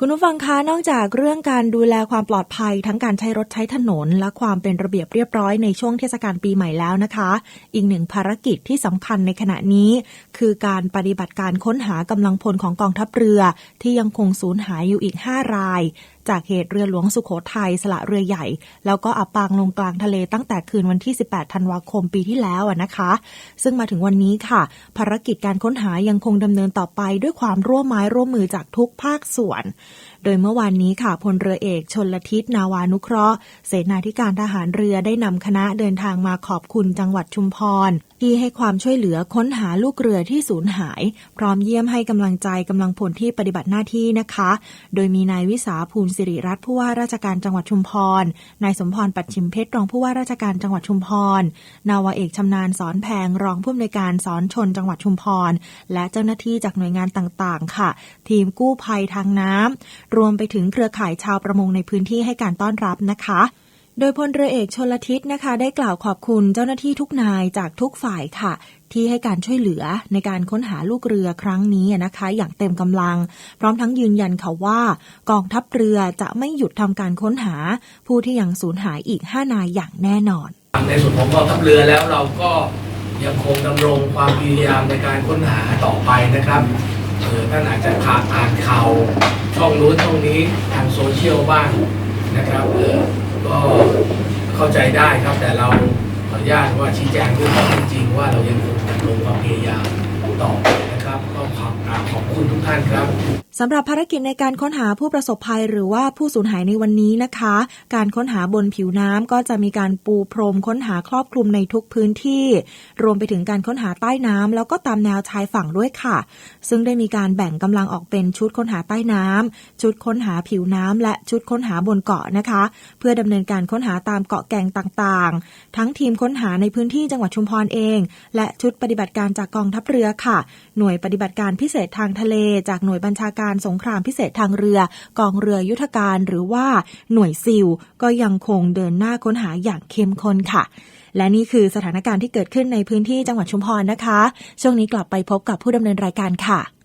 คุณผู้ฟังคะ นอกจากเรื่องการดูแลความปลอดภัย ทั้งการใช้รถใช้ถนน และความเป็นระเบียบเรียบร้อยในช่วงเทศกาลปีใหม่แล้วนะคะ อีกหนึ่งภารกิจที่สำคัญในขณะนี้ คือการปฏิบัติการค้นหากำลังพลของกองทัพเรือ ที่ยังคงสูญหายอยู่อีก 5 ราย จากเหตุเรือหลวงสุขโขทัยสละเรือใหญ่ แล้วก็อับปางลงกลางทะเลตั้งแต่คืนวันที่ 18 ธันวาคมปีที่แล้วนะคะ ซึ่งมาถึงวันนี้ค่ะ ภารกิจการค้นหายังคงดำเนินต่อไปด้วยความร่วมไม้ร่วมมือจากทุกภาคส่วน โดยเมื่อวานนี้ค่ะพลเรือเอกชนลทิศนาวานุเคราะห์ เสนาธิการทหารเรือได้นำคณะเดินทางมาขอบคุณจังหวัดชุมพรที่ให้ความช่วยเหลือค้นหาลูกเรือที่สูญหาย พร้อมเยี่ยมให้กำลังใจกำลังพลที่ปฏิบัติหน้าที่นะคะ โดยมีนายวิสาภูลสิริรัตน์ผู้ว่าราชการจังหวัดชุมพร นายสมพรปัดชิมเพชรรองผู้ว่าราชการจังหวัดชุมพร นาวาเอกชำนาญสอนแพงรองผู้อำนวยการสอนชนจังหวัดชุมพร และเจ้าหน้าที่จากหน่วยงานต่างๆ ค่ะ ทีมกู้ภัยทางน้ำรวมไปถึงเครือข่ายชาวประมงในพื้นที่ให้การต้อนรับนะคะ โดยพลเรือเอกชนลทิศนะคะ ได้กล่าวขอบคุณเจ้าหน้าที่ทุกนายจากทุกฝ่ายค่ะ ที่ให้การช่วยเหลือในการค้นหาลูกเรือครั้งนี้นะคะ อย่างเต็มกำลัง พร้อมทั้งยืนยันค่ะว่า กองทัพเรือจะไม่หยุดทำการค้นหา ผู้ที่ยังสูญหายอีก 5 นายอย่างแน่นอน ในส่วนของกองทัพเรือแล้วเราก็ยังคงดำรงความพยายามในการค้นหาต่อไปนะครับเออท่านอาจจะขาดอ่านข่าวช่องนู้นช่องนี้ทางโซเชียลบ้างนะครับเออก็เข้าใจได้ครับ แต่เราขออนุญาตว่าชี้ แจงด้วยข้อเท็จจริงว่าเรายังคงดำรงความพยายามต่อไปนะครับก็ขอบกราบขอบคุณทุกท่านครับ สำหรับภารกิจในการค้นหาผู้ประสบภัยหรือว่าผู้สูญหายในวันนี้นะคะ การค้นหาบนผิวน้ำก็จะมีการปูพรมค้นหาครอบคลุมในทุกพื้นที่ รวมไปถึงการค้นหาใต้น้ำแล้วก็ตามแนวชายฝั่งด้วยค่ะ ซึ่งได้มีการแบ่งกำลังออกเป็นชุดค้นหาใต้น้ำชุดค้นหาผิวน้ำและชุดค้นหาบนเกาะนะคะ เพื่อดำเนินการค้นหาตามเกาะแก่งต่างๆ ทั้งทีมค้นหาในพื้นที่จังหวัดชุมพรเอง และชุดปฏิบัติการจากกองทัพเรือค่ะ หน่วยปฏิบัติการพิเศษทางทะเลจากหน่วยบัญชาการการสงครามพิเศษทางเรือ กองเรือยุทธการหรือว่าหน่วยซิลก็ยังคงเดินหน้าค้นหาอย่างเข้มข้นค่ะ และนี่คือสถานการณ์ที่เกิดขึ้นในพื้นที่จังหวัดชุมพรนะคะ ช่วงนี้กลับไปพบกับผู้ดำเนินรายการค่ะ